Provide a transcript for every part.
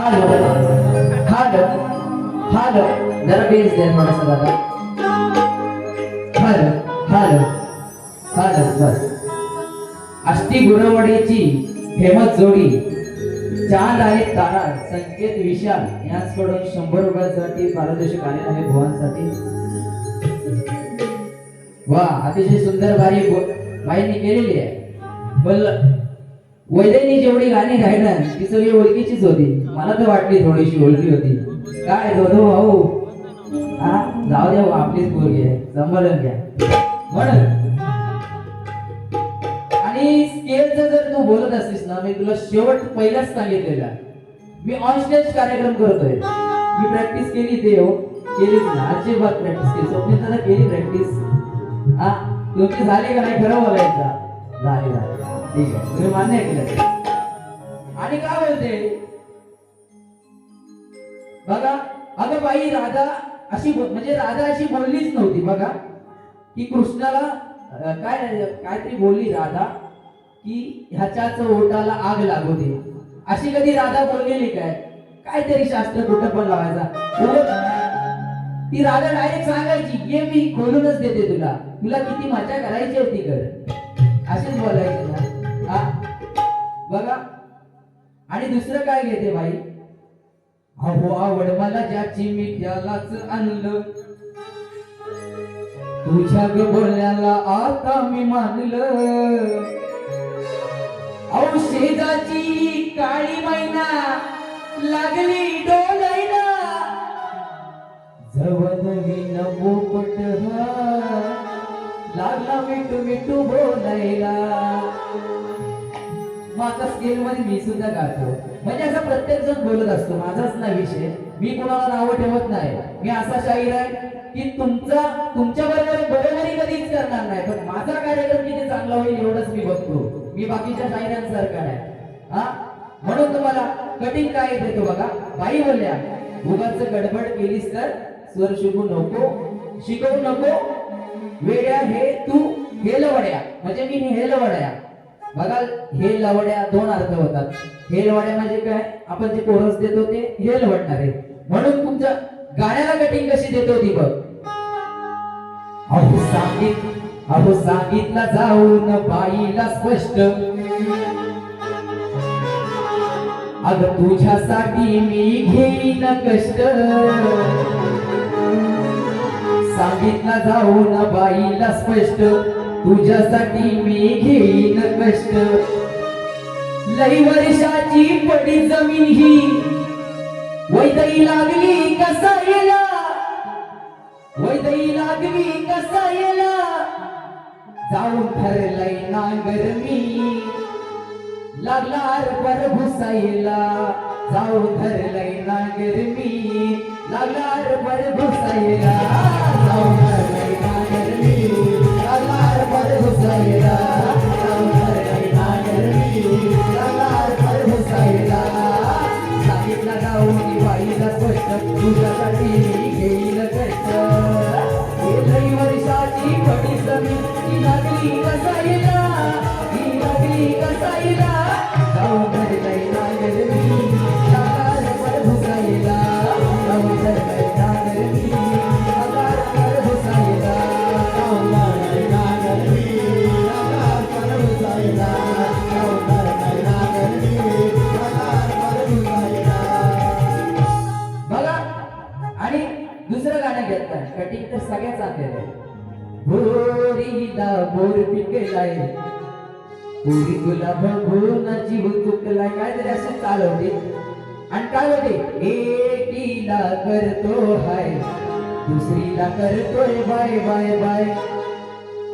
Hello hello hello जरा bass द्या थोडासा दादा हॅलो हॅलो हॅलो अष्टी गुरवडीची हेमत जोडी. चांद आहे तारा संकेत विशाल यांच्याकडून शंभर रुपयासाठी पारदर्शक आले आहे भुवांसाठी वा अतिशय सुंदर भाई बो- केलेली आहे. बोल वैद्यांनी जेवढी गाणी गायला ती सगळी ओळखीचीच होती. मला तर वाटली थोडीशी ओळखी होती. काय दोधो भाऊ? हा? जाऊ द्या आपलीच पोरगी आहे. संभाळून घ्या. म्हणून. आणि स्केलचं जर तू बोलत असतीस ना मी तुला शेवट पहिलाच सांगितलेला मी ऑन स्टेज कार्यक्रम करतोय. मी प्रॅक्टिस केली ते हो. केलीच ना. अजिबात प्रॅक्टिस केली. स्वप्न केली प्रॅक्टिस हा? तुमची झाली का नाही खरं बोलायचं? झाली झाली. ठीक आहे. तुम्ही मान्य केलं आणि काय बोलते? बघा अगं बाई राधा अशी म्हणजे राधा अशी बोललीच नव्हती बघा. की कृष्णाला काय काहीतरी बोलली राधा की ह्याच्याच ओटाला आग लागू दे. अशी कधी राधा बोललेली काय? काहीतरी शास्त्र कुठं पण लावायचा. ती राधा डायरेक्ट सांगायची ये मी खोलूनच देते तुला. तुला किती मजा करायची होती कर असेच बोलायची ना. हा? बघा. आणि दुसरं काय घेते बाई? अहो आवड मला ज्याची मी त्यालाच आणलं. तुझ्या ग बोलण्याला आता मी मानलं. औषधाची काळी मैना लागली डोलायला. जवळ नवीन पोपट लागला मिठू मिठू बोलायला. माझा स्केल मध्ये मी सुद्धा गातो. म्हणजे असं प्रत्येक जण बोलत असतो माझाच नाही विषय. मी कोणाला नावं ठेवत नाही. मी असा शाहीर आहे की तुमचा तुमच्या बरोबर बरोबरी कधीच करणार नाही. पण माझा कार्यक्रम किती चांगला होईल एवढंच मी बघतो. मी बाकीच्या शाहिरांसारखा नाही. हा? म्हणून तुम्हाला कठीण काय देतो बघा. बाई बोलल्या उगाच गडबड केलीस तर स्वर शिकू नको शिकवू नको. वेड्या हे तू हेलवड्या म्हणजे मी हेलवड्या बघा हे लवड्या दोन अर्थ होतात. हे लवड्या म्हणजे काय? आपण जे कोरस देतो ते हे लवडणारे म्हणून तुमच्या गाण्याला कटिंग कशी देतो ती बघ. अहो सांगित अहो सांगितला जाऊन बाईला स्पष्ट. अग तुझ्यासाठी मी घेईन कष्ट. सांगितला जाऊन बाईला स्पष्ट. तुझ्यासाठी मी घेईन कष्ट. लई वर्षाची पडी जमीन ही. वैदई लागली कसायला? वैदई लागली कसायला? जाऊन ठरलंय नांगर मी. लागला पर घुसायला जाऊन ठरलंय नांगर मी. लागला पर घुसायला जाऊन स्पष्ट भोरीला बोर पिकलाय. पुरी तुला बघून जीव चुकलाय. काय तरी असं चालवते. आणि काय होते एकीला करतो हाय. दुसरीला करतोय बाय बाय बाय.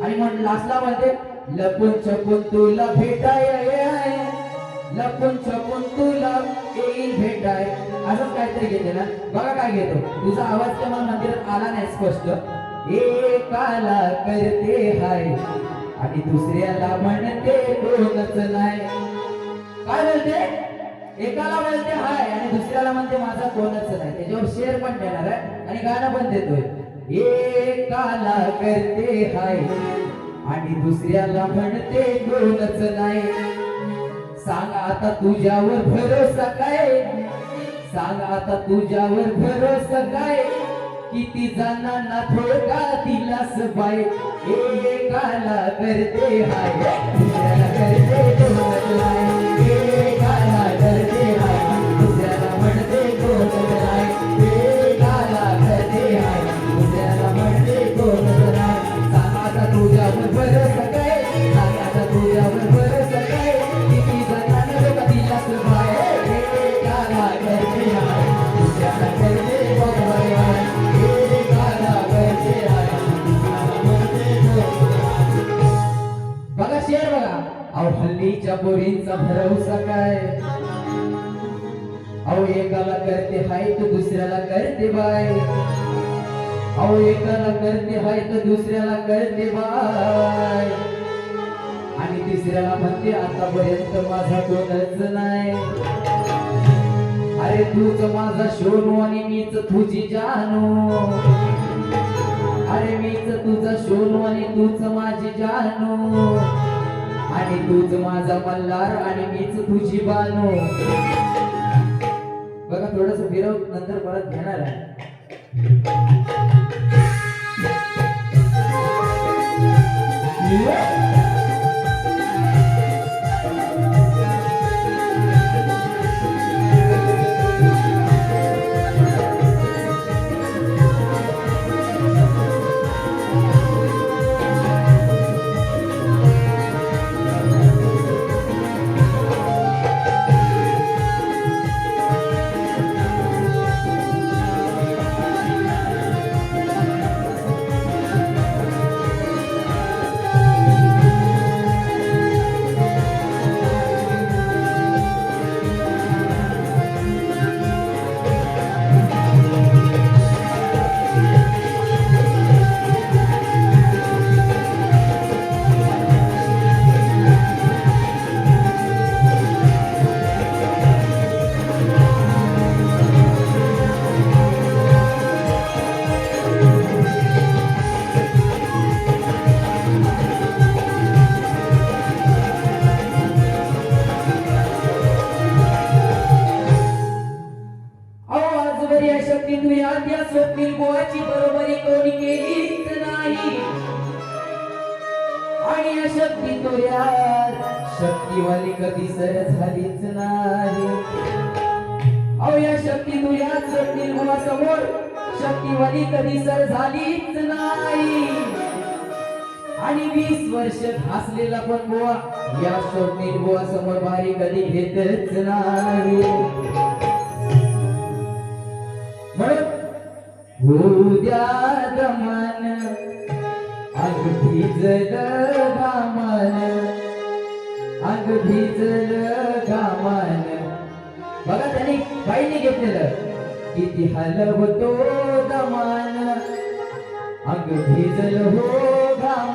आणि म्हणून लास्टला म्हणते लपून छपून तुला भेटाय लपून छपून तुला येईल भेटाय. असंच काहीतरी घेते ना. बघा काय घेतो. तुझा आवाज तेव्हा मंदिरात आला नाही स्पष्ट. एकाला करते हाय. आणि दुसऱ्याला म्हणते कोणच नाही. काय बोलते? एकाला म्हणते हाय आणि दुसऱ्याला म्हणते माझा कोणच नाही. त्याच्यावर शेअर पण देणार आहे आणि गाणं पण देतोय. एकाला करते हाय. आणि दुसऱ्याला म्हणते कोणच नाही. सांग आता तुझ्यावर भरोसा काय? आता तुझ्यावर भरोसा काय? किती जणांना थोडका दिलास बाय एकाला करते हाय. करते तिचा भरवसा काय? अहो एकाला करते हाय तर दुसऱ्याला करते बाय. अहो एकाला करते हाय तर दुसऱ्याला करते बाय. आणि तिसऱ्याला म्हणते आतापर्यंत माझा कोणच नाही. अरे तूच माझा शोनू आणि मीच तुझी जानू. अरे मीच तुझा शोनू आणि तूच माझी जानू. आणि तूच माझा मल्हार आणि मीच तुझी बानो. बघा थोडस फिरव नंतर परत घेणार आहे. आणि वीस वर्ष घासलेला पण गोवा. या स्वप्नील गोवा समोर भारी कधी घेतच नाही. म्हणून उद्या दमन अगदी भिजल घामन अंग भिजल घामन बघा त्यांनी बाईने घेतलेलं किती हलवतो दमान अंग भिजल हो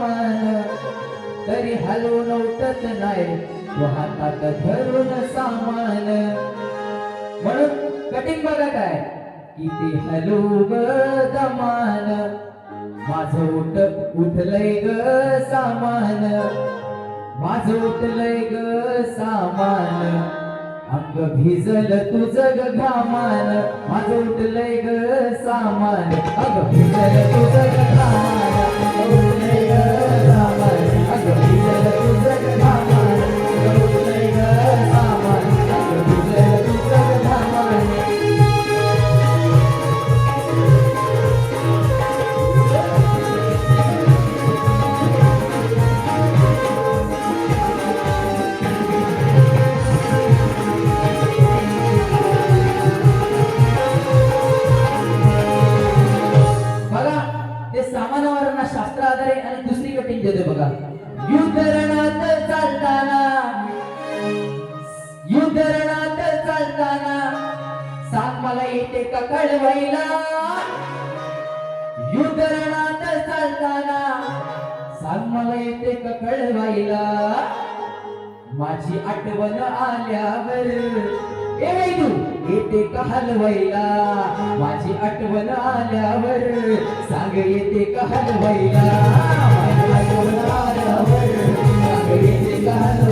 घामन तरी हलवून उठत नाही. तो हातात धरून सामान. म्हणून कठीण बघा काय किती हलू ग दमान. माझ उठ उठलंय ग सामान. माझ उठलंय ग सामान. अंग भिजल तुझ ग घामान. माझ उठलंय ग सामान. अंग भिजल तुझ घामान. Oh, yeah. आठवण आल्यावर. ए तू येते का हलवायला माझी आठवण आल्यावर. सांग येते का हलवायला आठवण आल्यावर सांग येते का हलवायला आठवण आल्यावर. सांग येते का हलवायला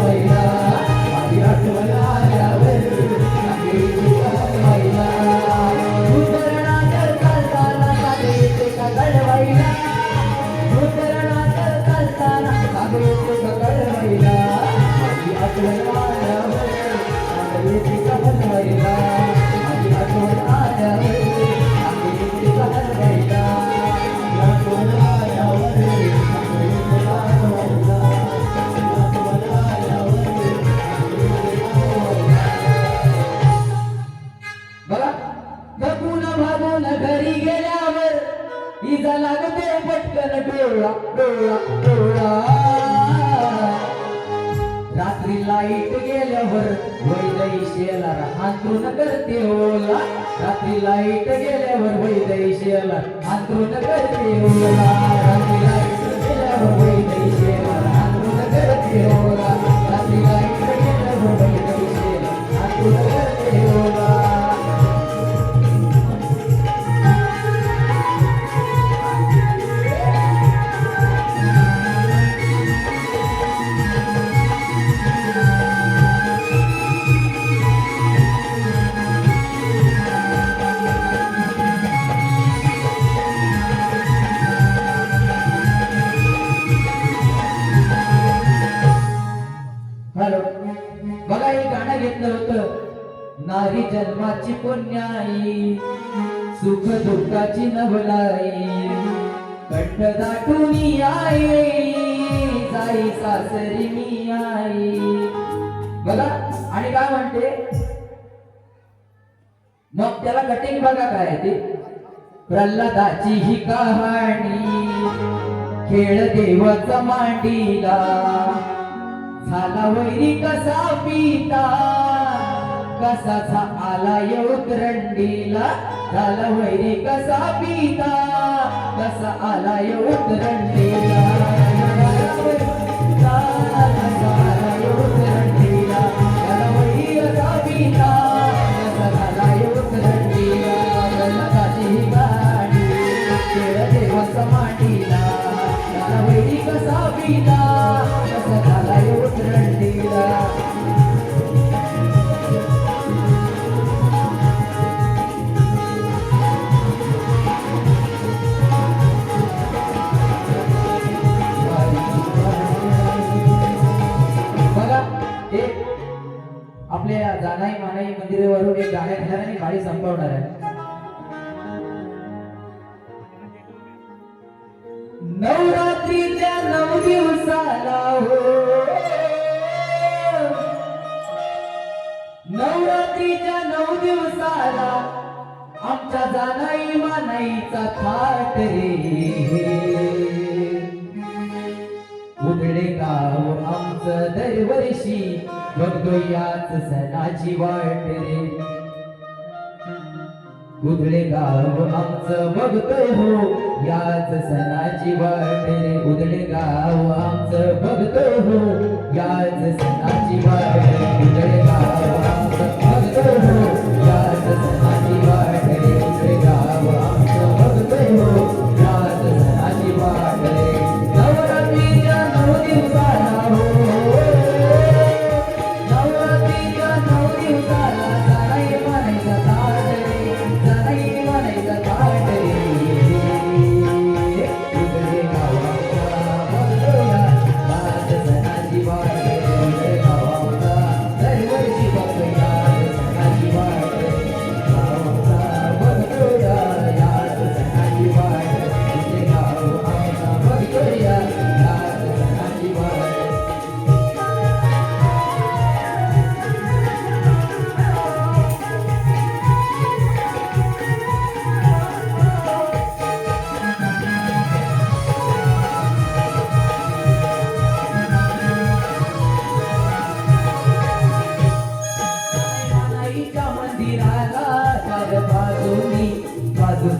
날 नाही. सुख दुःखाची नभलाई कंठ दाटून जाई सासरी मी आई. बघा आणि काय म्हणते? मग त्याला कटिंग बघा काय ते. प्रल्हादाची ही कहाणी. खेळ देवाचा मांडीला. झाला वैरी कसा पिता. कसाचा आला उतरंडीला झाला वैरी कसा पिता. कसा आला उतरंडीला मला ही मंदिरावरून एक गाड्या घेणार आणि गाडी संपवणार आहे. नवरात्रीच्या नऊ दिवसाला हो. नवरात्रीच्या नऊ दिवसाला आमच्या जानाई मानाईचा थाट रे. उधळे गाव आमचं दरवर्षी बघतो सणाची वाट रे. उधळे गाव आमच बघतोय हो याच सणाची वाट रे. उधळे गाव आमचं बघतोय हो याच सणाची वाट उधळे गाव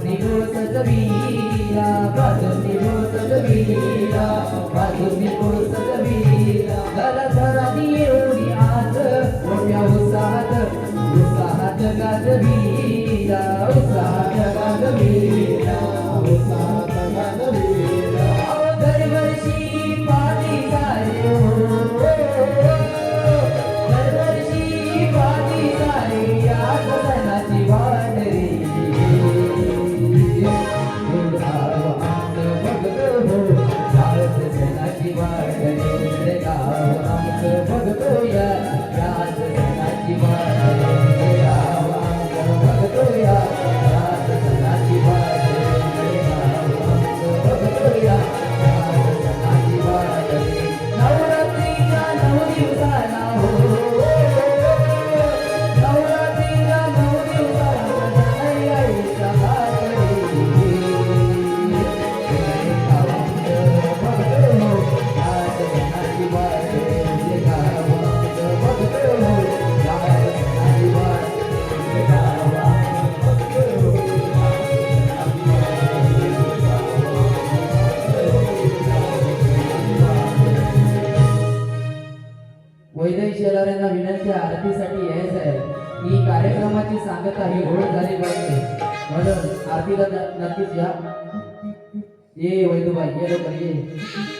وأحسن تتبينا بعد जाओ हम भगतो या म्हणून आरतीला न- नक्कीच या ये वैदुबाई ये